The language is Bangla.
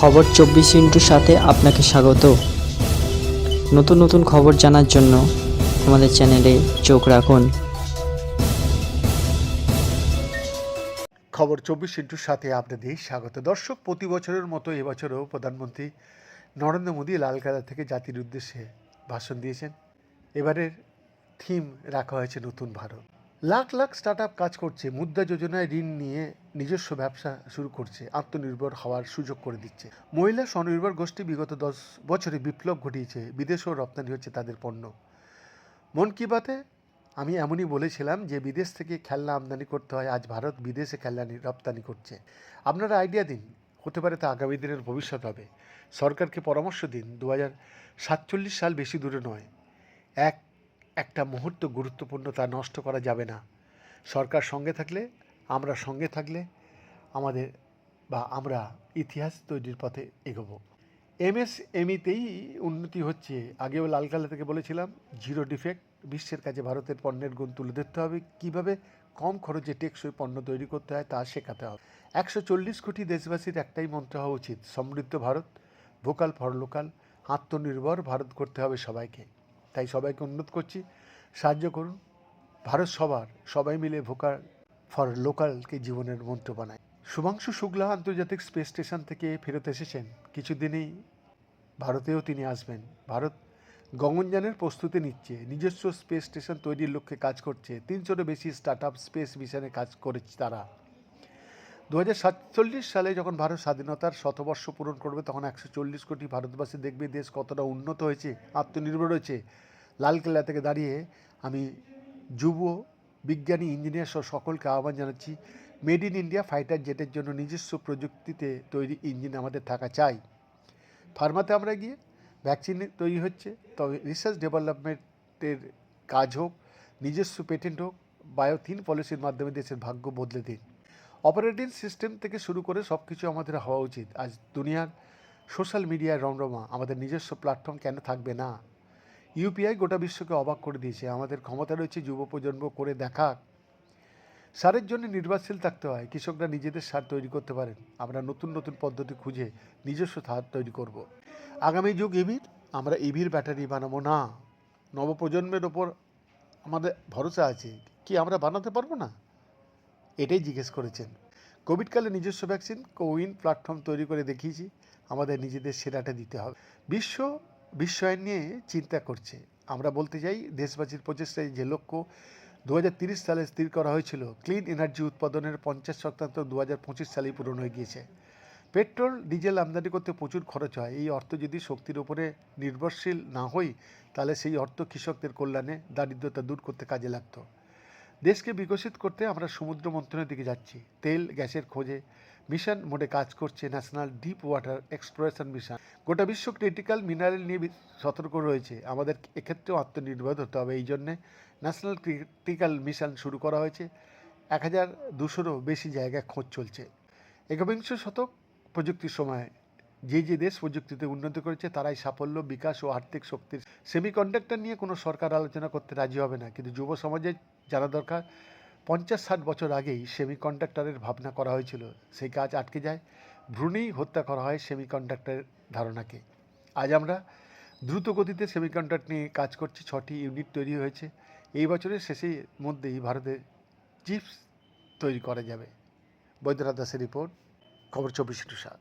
খবর চব্বিশ ইন্টুর সাথে আপনাকে স্বাগত। নতুন নতুন খবর জানার জন্য আমাদের চ্যানেলে চোখ রাখুন। খবর চব্বিশ ইন্টুর সাথে আপনাদের স্বাগত। দর্শক, প্রতি বছরের মতো এবছরও প্রধানমন্ত্রী নরেন্দ্র মোদী লালকেল্লা থেকে জাতির উদ্দেশ্যে ভাষণ দিয়েছেন। এবারের থিম রাখা হয়েছে নতুন ভারত। লাখ লাখ স্টার্ট আপ কাজ করছে, মুদ্রা যোজনায় ঋণ নিয়ে নিজস্ব ব্যবসা শুরু করছে, আত্মনির্ভর হওয়ার সুযোগ করে দিচ্ছে। মহিলা স্বনির্ভর গোষ্ঠী বিগত দশ বছরে বিপ্লব ঘটিয়েছে, বিদেশেও রপ্তানি হচ্ছে তাদের পণ্য। মন কি বাতে? আমি এমনই বলেছিলাম যে বিদেশ থেকে খেলনা আমদানি করতে হয়, আজ ভারত বিদেশে খেলনা রপ্তানি করছে। আপনারা আইডিয়া দিন, হতে পারে তা আগামী দিনের ভবিষ্যৎ হবে। সরকারকে পরামর্শ দিন দু হাজার সাতচল্লিশ সাল বেশি দূরে নয়, এক একটা মুহূর্ত গুরুত্বপূর্ণ তা নষ্ট করা যাবে না। সরকার সঙ্গে থাকলে, আমরা সঙ্গে থাকলে আমাদের বা আমরা ইতিহাস তৈরির পথে এগোবো। এমএসএমইতেই উন্নতি হচ্ছে। আগেও লালকালা থেকে বলেছিলাম, জিরো ডিফেক্ট, বিশ্বের কাছে ভারতের পণ্যের গুণ তুলে ধরতে হবে। কীভাবে কম খরচে টেকসই পণ্য তৈরি করতে হয় তা শেখাতে হবে। একশো চল্লিশ কোটি দেশবাসীর একটাই মন্ত্র হওয়া উচিত, সমৃদ্ধ ভারত, ভোকাল ফর লোকাল, আত্মনির্ভর ভারত করতে হবে সবাইকে। তাই সবাইকে অনুরোধ করছি, সাহায্য করুন। ভারত সবার, সবাই মিলে ভোকাল ফর লোকালকে জীবনের মন্ত্র বানায়। শুভাংশু শুক্লা আন্তর্জাতিক স্পেস স্টেশন থেকে ফেরত এসেছেন। কিছুদিনেই ভারতেও তিনি আসবেন। ভারত গগনযানের প্রস্তুতি নিচ্ছে। নিজস্ব স্পেস স্টেশন তৈরির লক্ষ্যে কাজ করছে। তিনশোরও বেশি স্টার্ট আপ স্পেস মিশনে কাজ করেছে তারা। দু সালে যখন ভারত স্বাধীনতার শতবর্ষ পূরণ করবে, তখন একশো চল্লিশ কোটি ভারতবাসী দেখবে দেশ কতটা উন্নত হয়েছে, আত্মনির্ভর হয়েছে লালকেল্লা থেকে দাঁড়িয়ে আমি যুব, বিজ্ঞানী, ইঞ্জিনিয়ার সহ সকলকে আহ্বান জানাচ্ছি, মেড ইন ইন্ডিয়া ফাইটার জেটের জন্য নিজস্ব প্রযুক্তিতে তৈরি ইঞ্জিন আমাদের থাকা চাই। ফার্মাতে আমরা গিয়ে ভ্যাকসিন তৈরি হচ্ছে, তবে রিসার্চ ডেভেলপমেন্টের কাজ হোক, নিজস্ব পেটেন্ট হোক, বায়োথিন পলিসির মাধ্যমে দেশের ভাগ্য বদলে দিন। অপারেটিং সিস্টেম থেকে শুরু করে সব কিছু আমাদের হওয়া উচিত। আজ দুনিয়ার সোশ্যাল মিডিয়ায় রমরমা, আমাদের নিজস্ব প্ল্যাটফর্ম কেন থাকবে না? ইউপিআই গোটা বিশ্বকে অবাক করে দিয়েছে। আমাদের ক্ষমতা রয়েছে যুব প্রজন্ম করে দেখা। সারের জন্য নির্ভরশীল থাকতে হয়। কৃষকরা নিজেদের সার তৈরি করতে পারেন। আমরা নতুন নতুন পদ্ধতি খুঁজে নিজস্ব সার তৈরি করব। আগামী যুগ ইভির, আমরা ইভির ব্যাটারি বানাবো না। নবপ্রজন্মের ওপর আমাদের ভরসা আছে। কি আমরা বানাতে পারব না? এটাই জিজ্ঞেস করেছেন। কোভিডকালে নিজস্ব ভ্যাকসিন, কোউইন প্ল্যাটফর্ম তৈরি করে দেখিয়েছি, আমাদের নিজেদের সেরাটা দিতে হবে। বিশ্ব বিশ্বায়ন নিয়ে চিন্তা করছে। আমরা বলতে চাই, দেশবাসীর প্রচেষ্টায় যে লক্ষ্য দু সালে স্থির করা হয়েছিল, ক্লিন এনার্জি উৎপাদনের পঞ্চাশ শতাংশ দু হাজার পঁচিশ সালেই পূরণ হয়ে গিয়েছে। পেট্রোল, ডিজেল আমদানি করতে প্রচুর খরচ হয়। এই অর্থ যদি শক্তির উপরে নির্ভরশীল না হই, তাহলে সেই অর্থ কৃষকদের কল্যাণে দারিদ্রতা দূর করতে কাজে লাগতো। দেশকে বিকশিত করতে আমরা সমুদ্র মন্থনের দিকে যাচ্ছি। তেল, গ্যাসের খোঁজে। মিশন মোডে কাজ করছে national deep water exploration mission. গোটা বিশ্ব ক্রিটিক্যাল মিনারেল নিয়ে সতর্ক রয়েছে। আমাদের এক্ষেত্রেও আত্মনির্ভর হতে হবে। এই জন্যে ন্যাশনাল ক্রিটিক্যাল মিশন শুরু করা হয়েছে। এক হাজার দুশোরও বেশি জায়গায় খোঁজ চলছে। একবিংশ শতক প্রযুক্তির সময় যে যে দেশ প্রযুক্তিতে উন্নতি করেছে, তারাই সাফল্য, বিকাশ ও আর্থিক শক্তির সেমিকন্ডাক্টর নিয়ে কোনো সরকার আলোচনা করতে রাজি হবে না। কিন্তু যুব সমাজে জানা দরকার পঞ্চাশ ষাট বছর আগেই সেমিকন্ডাক্টরের ভাবনা করা হয়েছিল। সেই কাজ আটকে যায়। ভ্রূণেই হত্যা করা হয় সেমিকন্ডাক্টরের ধারণাকে। আজ আমরা দ্রুত গতিতে সেমিকন্ডাক্টর নিয়ে কাজ করছি। ছটি ইউনিট তৈরি হয়েছে। এই বছরের শেষের মধ্যেই ভারতে চিপস তৈরি করা যাবে। বৈদ্যনাথ দাসের রিপোর্ট, খবর চব্বিশ টু সাত।